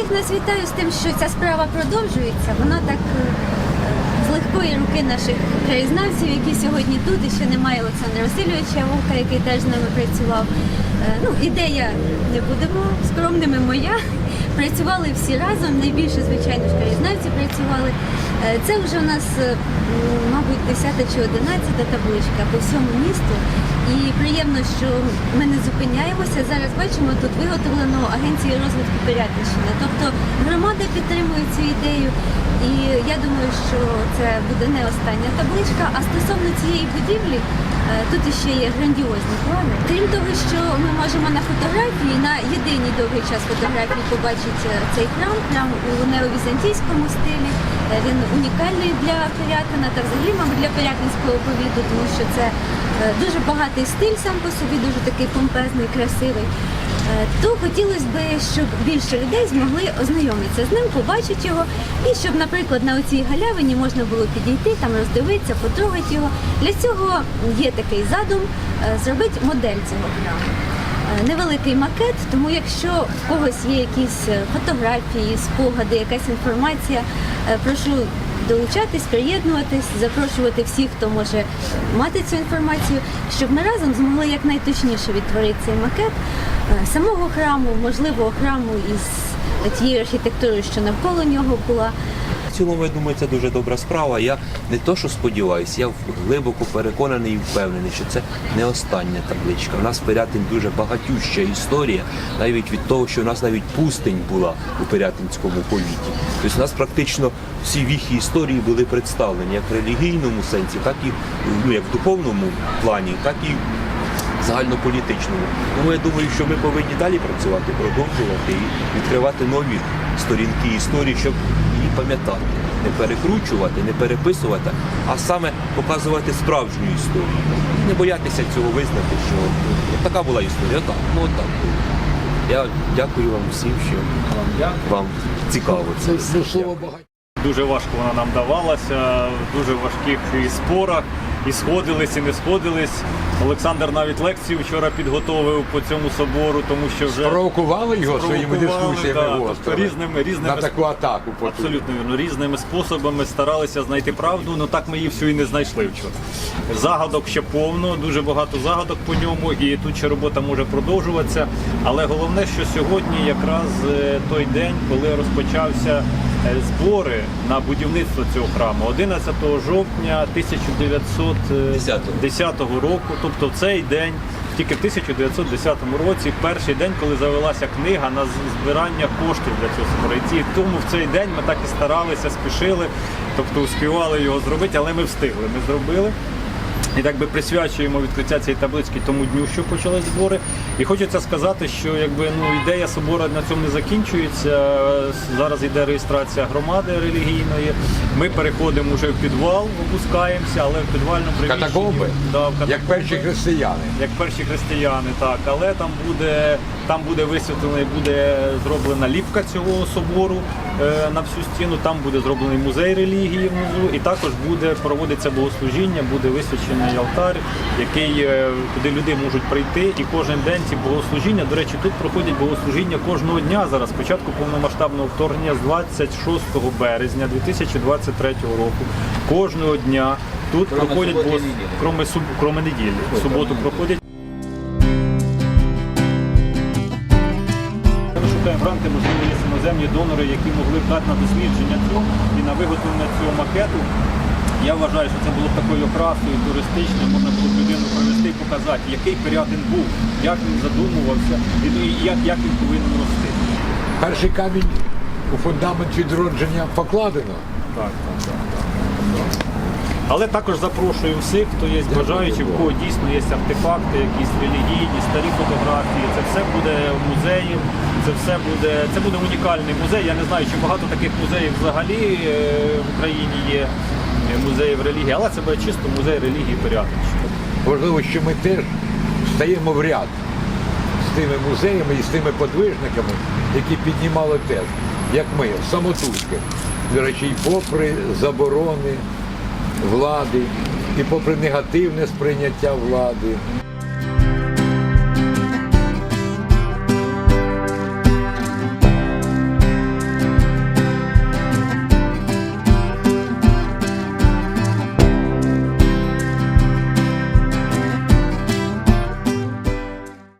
Всіх нас вітаю з тим, що ця справа продовжується. Вона так е, з легкої руки наших краєзнавців, які сьогодні тут, і ще немає Олександра Васильовича Вовка, який теж з нами працював. Е, Ну, ідея не будемо скромними моя. Працювали всі разом. Найбільше, звичайно, ж краєзнавці працювали. Е, Це вже у нас, мабуть, 10 чи 11 табличка по всьому місту. І приємно, що ми не зупиняємося. Зараз бачимо, тут виготовлено агенцією розвитку Пирятинщини. Тобто громада підтримує цю ідею. І я думаю, що це буде не остання табличка. А стосовно цієї будівлі, е, тут іще є грандіозні плани. Крім того, що ми можемо на фотографії, на єдиній довгий час фотографії побачити цей храм, храм у неовізантійському стилі. Він унікальний для Пирятина та взагалі, мабуть, для Пирятинського повіту, тому що це е, дуже багатий стиль сам по собі, дуже такий помпезний, красивий. Е, То хотілося б, щоб більше людей змогли ознайомитися з ним, побачити його, і щоб, наприклад, на оцій галявині можна було підійти, там роздивитися, потрогати його. Для цього є такий задум е, зробити модель цього храму. Е, Невеликий макет, тому якщо в когось є якісь е, фотографії, спогади, якась інформація, е, прошу долучатись, приєднуватись, запрошувати всіх, хто може мати цю інформацію, щоб ми разом змогли якнайточніше відтворити цей макет самого храму, можливо, храму із тією архітектурою, що навколо нього була. Цілому, я думаю, це дуже добра справа. Я не то, що сподіваюся, я глибоко переконаний і впевнений, що це не остання табличка. У нас Пирятин дуже багатюща історія, навіть від того, що у нас навіть пустень була у Пирятинському повіті. Тобто у нас практично всі віхи історії були представлені як в релігійному сенсі, так і ну, як в духовному плані, так і загальнополітичному. Тому я думаю, що ми повинні далі працювати, продовжувати і відкривати нові сторінки історії, щоб пам'ятати, не перекручувати, не переписувати, а саме показувати справжню історію. І не боятися цього визнати, що така була історія, отак, ну отак. було. Я дякую вам всім, що вам цікаво це. Дуже важко вона нам давалася, в дуже важких і спорах, і сходились, і не сходились. Олександр навіть лекцію вчора підготовив по цьому собору, тому що вже Провокували його своїми Спровокували, дискусіями да, тобто різними- різними на таку атаку. потужну. Абсолютно вірно. Різними способами старалися знайти правду, але так ми її всю і не знайшли вчора. Загадок ще повно, дуже багато загадок по ньому, і тут ще робота може продовжуватися. Але головне, що сьогодні якраз е, той день, коли розпочався збори на будівництво цього храму, 11 жовтня 1910 року, тобто в цей день. Тільки в 1910 році, перший день, коли завелася книга на збирання коштів для цього собору. І тому в цей день ми так і старалися, спішили, тобто успівали його зробити, але ми встигли. Ми зробили. І так би присвячуємо відкриття цієї таблички тому дню, що почали збори. І хочеться сказати, що якби ну ідея собору на цьому не закінчується. Зараз йде реєстрація громади релігійної. Ми переходимо вже в підвал, опускаємося, але в підвальному приміщенні Катакомби? Да, в Як перші християни. як перші християни, так. Але там буде, там буде висвітлена і буде зроблена ліпка цього собору на всю стіну, там буде зроблений музей релігії внизу, і також буде проводиться богослужіння, буде висвячений алтар, який, е, куди люди можуть прийти. І кожен день ці богослужіння, до речі, тут проходять богослужіння кожного дня зараз, спочатку повномасштабного вторгнення з 26 березня 2023 року. Кожного дня тут проходять богос... кроме, суб... кроме неділі. В суботу проходять. Ми шукаємо можливо, є іноземні донори, які могли б дати на дослідження цього і на виготовлення цього макету. Я вважаю, що це було б такою окрасою туристичною, можна було б людину провести і показати, який Пирятин був, як він задумувався і і як, як він повинен рости. Перший камінь у фундамент відродження покладено. Так, так, так. так. Але також запрошуємо всіх, хто є бажаючи, в кого дійсно є артефакти, якісь релігійні, старі фотографії. Це все буде в музеї, це все буде, це буде унікальний музей. Я не знаю, чи багато таких музеїв взагалі е, в Україні є е, музеїв релігії, але це буде чисто музей релігії Пирятинщини. Важливо, що ми теж стаємо в ряд з тими музеями і з тими подвижниками, які піднімали теж, як ми, самотужки. До речі, попри заборони влади, і попри негативне сприйняття влади.